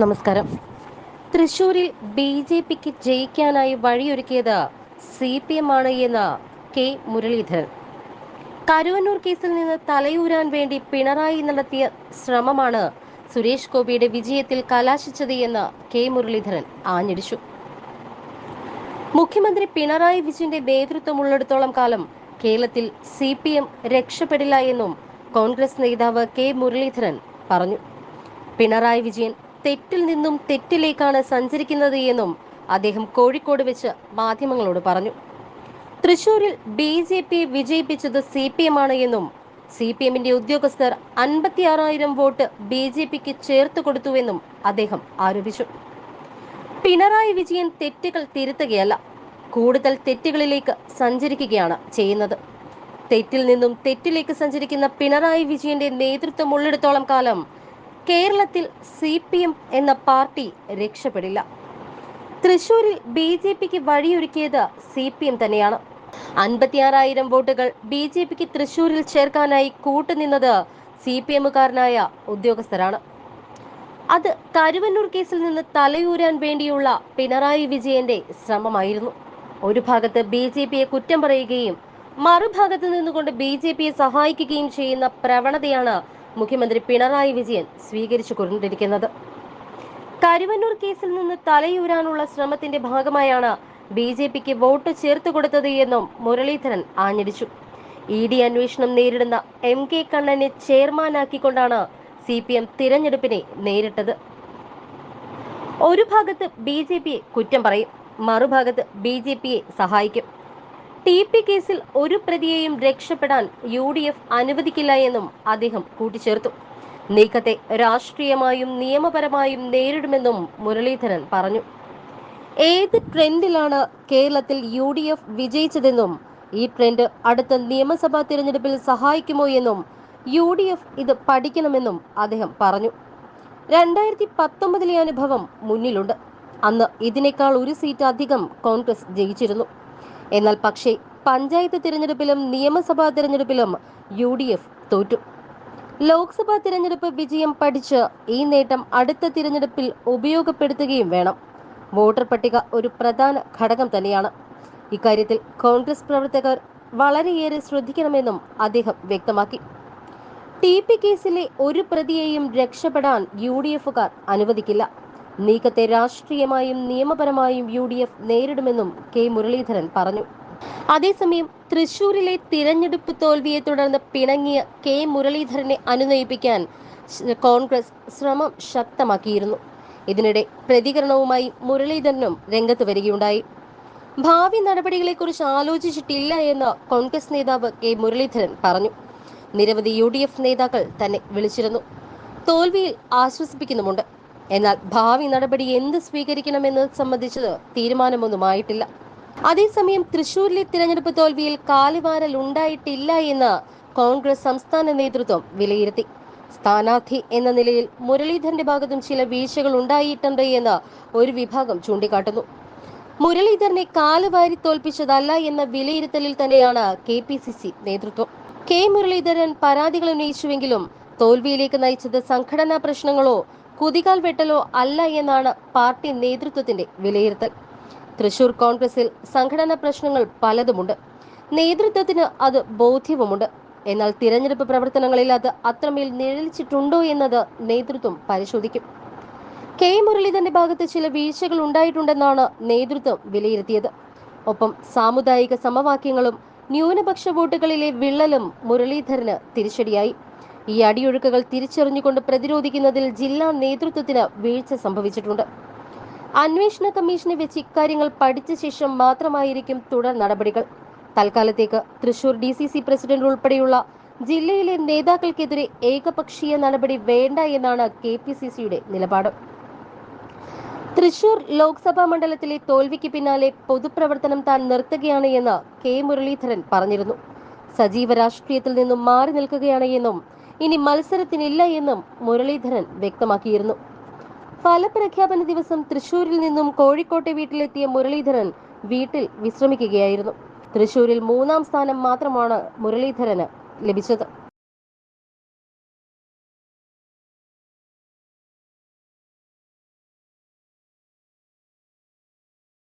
നമസ്കാരം. തൃശൂരിൽ B J പിക്ക് ജയിക്കാനായി വഴിയൊരുക്കിയത് സി പി എം ആണ് എന്ന് കെ മുരളീധരൻ. കരുവന്നൂർ കേസിൽ നിന്ന് തലയൂരാൻ വേണ്ടി പിണറായി നടത്തിയ ശ്രമമാണ് സുരേഷ് ഗോപിയുടെ വിജയത്തിൽ കലാശിച്ചത് എന്ന് കെ മുരളീധരൻ ആഞ്ഞടിച്ചു. മുഖ്യമന്ത്രി പിണറായി വിജയന്റെ നേതൃത്വം ഉള്ളിടത്തോളം കാലം കേരളത്തിൽ സി പി എം രക്ഷപ്പെടില്ല എന്നും കോൺഗ്രസ് നേതാവ് കെ മുരളീധരൻ പറഞ്ഞു. പിണറായി വിജയൻ തെറ്റിൽ നിന്നും തെറ്റിലേക്കാണ് സഞ്ചരിക്കുന്നത് എന്നും അദ്ദേഹം കോഴിക്കോട് വെച്ച് മാധ്യമങ്ങളോട് പറഞ്ഞു. തൃശൂരിൽ ബി ജെ പി വിജയിപ്പിച്ചത് സി പി എം ആണ് എന്നും സി പി എമ്മിന്റെ ഉദ്യോഗസ്ഥർ അൻപത്തിയാറായിരം വോട്ട് ബി ജെ പിക്ക് ചേർത്ത് കൊടുത്തുവെന്നും അദ്ദേഹം ആരോപിച്ചു. പിണറായി വിജയൻ തെറ്റുകൾ തിരുത്തുകയല്ല കൂടുതൽ തെറ്റുകളിലേക്ക് സഞ്ചരിക്കുകയാണ് ചെയ്യുന്നത്. തെറ്റിൽ നിന്നും തെറ്റിലേക്ക് സഞ്ചരിക്കുന്ന പിണറായി വിജയന്റെ നേതൃത്വം ഉള്ളിടത്തോളം കാലം കേരളത്തിൽ സി പി എം എന്ന പാർട്ടി രക്ഷപ്പെടില്ല. തൃശൂരിൽ ബി ജെ പിക്ക് വഴിയൊരുക്കിയത് സി പി എം തന്നെയാണ്. അൻപത്തിയാറായിരം വോട്ടുകൾ ബി ജെ പിക്ക് തൃശൂരിൽ ചേർക്കാനായി കൂട്ടുനിന്നത് സി പി എമ്മുകാരനായ ഉദ്യോഗസ്ഥരാണ്. അത് കരുവന്നൂർ കേസിൽ നിന്ന് തലയൂരാൻ വേണ്ടിയുള്ള പിണറായി വിജയന്റെ ശ്രമമായിരുന്നു. ഒരു ഭാഗത്ത് ബി ജെ പിയെ കുറ്റം പറയുകയും മറുഭാഗത്ത് നിന്നുകൊണ്ട് ബി ജെ പിയെ സഹായിക്കുകയും ചെയ്യുന്ന പ്രവണതയാണ് മുഖ്യമന്ത്രി പിണറായി വിജയൻ സ്വീകരിച്ചു കൊണ്ടിരിക്കുന്നത്. കരുവന്നൂർ കേസിൽ നിന്ന് തലയൂരാനുള്ള ശ്രമത്തിന്റെ ഭാഗമായാണ് ബി ജെ പിക്ക് വോട്ട് ചേർത്ത് കൊടുത്തത് എന്നും മുരളീധരൻ ആഞ്ഞടിച്ചു. ഇ ഡി അന്വേഷണം നേരിടുന്ന എം കെ കണ്ണനെ ചെയർമാനാക്കിക്കൊണ്ടാണ് സി പി എം തിരഞ്ഞെടുപ്പിനെ നേരിട്ടത്. ഒരു ഭാഗത്ത് ബി ജെ പിയെ കുറ്റം പറയും മറുഭാഗത്ത് ബി ജെ പിയെ സഹായിക്കും. ടി പി കേസിൽ ഒരു പ്രതിയെയും രക്ഷപ്പെടാൻ യു ഡി എഫ് അനുവദിക്കില്ല എന്നും അദ്ദേഹം കൂട്ടിച്ചേർത്തു. നീക്കത്തെ രാഷ്ട്രീയമായും നിയമപരമായും നേരിടുമെന്നും മുരളീധരൻ പറഞ്ഞു. ഏത് ട്രെൻഡിലാണ് കേരളത്തിൽ യു ഡി എഫ് വിജയിച്ചതെന്നും ഈ ട്രെൻഡ് അടുത്ത നിയമസഭാ തിരഞ്ഞെടുപ്പിൽ സഹായിക്കുമോ എന്നും യു ഡി എഫ് ഇത് പഠിക്കണമെന്നും അദ്ദേഹം പറഞ്ഞു. രണ്ടായിരത്തി പത്തൊമ്പതിലെ അനുഭവം മുന്നിലുണ്ട്. അന്ന് ഇതിനേക്കാൾ ഒരു സീറ്റ് അധികം കോൺഗ്രസ് ജയിച്ചിരുന്നു. എന്നാൽ പക്ഷേ പഞ്ചായത്ത് തിരഞ്ഞെടുപ്പിലും നിയമസഭാ തിരഞ്ഞെടുപ്പിലും യു ഡി എഫ് തോറ്റു. ലോക്സഭാ തിരഞ്ഞെടുപ്പ് വിജയം പഠിച്ച് ഈ നേട്ടം അടുത്ത തിരഞ്ഞെടുപ്പിൽ ഉപയോഗപ്പെടുത്തുകയും വേണം. വോട്ടർ പട്ടിക ഒരു പ്രധാന ഘടകം തന്നെയാണ്. ഇക്കാര്യത്തിൽ കോൺഗ്രസ് പ്രവർത്തകർ വളരെയേറെ ശ്രദ്ധിക്കണമെന്നും അദ്ദേഹം വ്യക്തമാക്കി. ടി പി കേസിലെ ഒരു പ്രതിയെയും രക്ഷപ്പെടാൻ യു ഡി എഫുകാർ അനുവദിക്കില്ല. നീക്കത്തെ രാഷ്ട്രീയമായും നിയമപരമായും യു ഡി എഫ് നേരിടുമെന്നും കെ മുരളീധരൻ പറഞ്ഞു. അതേസമയം തൃശൂരിലെ തിരഞ്ഞെടുപ്പ് തോൽവിയെ തുടർന്ന് പിണങ്ങിയ കെ മുരളീധരനെ അനുനയിപ്പിക്കാൻ കോൺഗ്രസ് ശ്രമം ശക്തമാക്കിയിരുന്നു. ഇതിനിടെ പ്രതികരണവുമായി മുരളീധരനും രംഗത്ത് വരികയുണ്ടായി. ഭാവി നടപടികളെക്കുറിച്ച് ആലോചിച്ചിട്ടില്ല എന്ന് കോൺഗ്രസ് നേതാവ് കെ മുരളീധരൻ പറഞ്ഞു. നിരവധി യു നേതാക്കൾ തന്നെ വിളിച്ചിരുന്നു. തോൽവിയിൽ ആശ്വസിപ്പിക്കുന്നുമുണ്ട്. എന്നാൽ ഭാവി നടപടി എന്ത് സ്വീകരിക്കണമെന്നത് സംബന്ധിച്ചത് തീരുമാനമൊന്നുമായിട്ടില്ല. അതേസമയം തൃശൂരിലെ തിരഞ്ഞെടുപ്പ് തോൽവിയിൽ കാലുവാരൽ ഉണ്ടായിട്ടില്ല എന്ന് കോൺഗ്രസ് സംസ്ഥാന നേതൃത്വം വിലയിരുത്തി. സ്ഥാനാർത്ഥി എന്ന നിലയിൽ മുരളീധരന്റെ ഭാഗത്തും ചില വീഴ്ചകൾ ഉണ്ടായിട്ടുണ്ട് എന്ന് ഒരു വിഭാഗം ചൂണ്ടിക്കാട്ടുന്നു. മുരളീധരനെ കാലുവാരി തോൽപ്പിച്ചതല്ല എന്ന വിലയിരുത്തലിൽ തന്നെയാണ് കെ പി സി സി നേതൃത്വം. കെ മുരളീധരൻ പരാതികൾ ഉന്നയിച്ചുവെങ്കിലും തോൽവിയിലേക്ക് നയിച്ചത് സംഘടനാ പ്രശ്നങ്ങളോ കുതികാൽ വെട്ടലോ അല്ല എന്നാണ് പാർട്ടി നേതൃത്വത്തിന്റെ വിലയിരുത്തൽ. തൃശൂർ കോൺഗ്രസിൽ സംഘടനാ പ്രശ്നങ്ങൾ പലതുമുണ്ട്. നേതൃത്വത്തിന് അത് ബോധ്യവുമുണ്ട്. എന്നാൽ തിരഞ്ഞെടുപ്പ് പ്രവർത്തനങ്ങളിൽ അത് അത്രമേൽ നിഴലിച്ചിട്ടുണ്ടോ എന്നത് നേതൃത്വം പരിശോധിക്കും. കെ. മുരളീധരന്റെ ഭാഗത്ത് ചില വീഴ്ചകൾ ഉണ്ടായിട്ടുണ്ടെന്നാണ് നേതൃത്വം വിലയിരുത്തിയത്. ഒപ്പം സാമുദായിക സമവാക്യങ്ങളും ന്യൂനപക്ഷ വോട്ടുകളിലെ വിള്ളലും മുരളീധരന് തിരിച്ചടിയായി. ഈ അടിയൊഴുക്കുകൾ തിരിച്ചറിഞ്ഞുകൊണ്ട് പ്രതിരോധിക്കുന്നതിൽ ജില്ലാ നേതൃത്വത്തിന് വീഴ്ച സംഭവിച്ചിട്ടുണ്ട്. അന്വേഷണ കമ്മീഷനെ വെച്ച് ഇക്കാര്യങ്ങൾ പഠിച്ച ശേഷം മാത്രമായിരിക്കും തുടർ നടപടികൾ. തൽക്കാലത്തേക്ക് Thrissur D C C president ഉൾപ്പെടെയുള്ള ജില്ലയിലെ നേതാക്കൾക്കെതിരെ ഏകപക്ഷീയ നടപടി വേണ്ട എന്നാണ് കെ പി സി സിയുടെ നിലപാട്. തൃശൂർ ലോക്സഭാ മണ്ഡലത്തിലെ തോൽവിക്ക് പിന്നാലെ പൊതുപ്രവർത്തനം താൻ നിർത്തുകയാണ് എന്ന് കെ മുരളീധരൻ പറഞ്ഞിരുന്നു. സജീവ രാഷ്ട്രീയത്തിൽ നിന്നും മാറി നിൽക്കുകയാണ് എന്നും ഇനി മത്സരത്തിനില്ല എന്നും മുരളീധരൻ വ്യക്തമാക്കിയിരുന്നു. ഫലപ്രഖ്യാപന ദിവസം തൃശൂരിൽ നിന്നും കോഴിക്കോട്ടെ വീട്ടിലെത്തിയ മുരളീധരൻ വീട്ടിൽ വിശ്രമിക്കുകയായിരുന്നു. തൃശൂരിൽ മൂന്നാം സ്ഥാനം മാത്രമാണ് മുരളീധരന് ലഭിച്ചത്.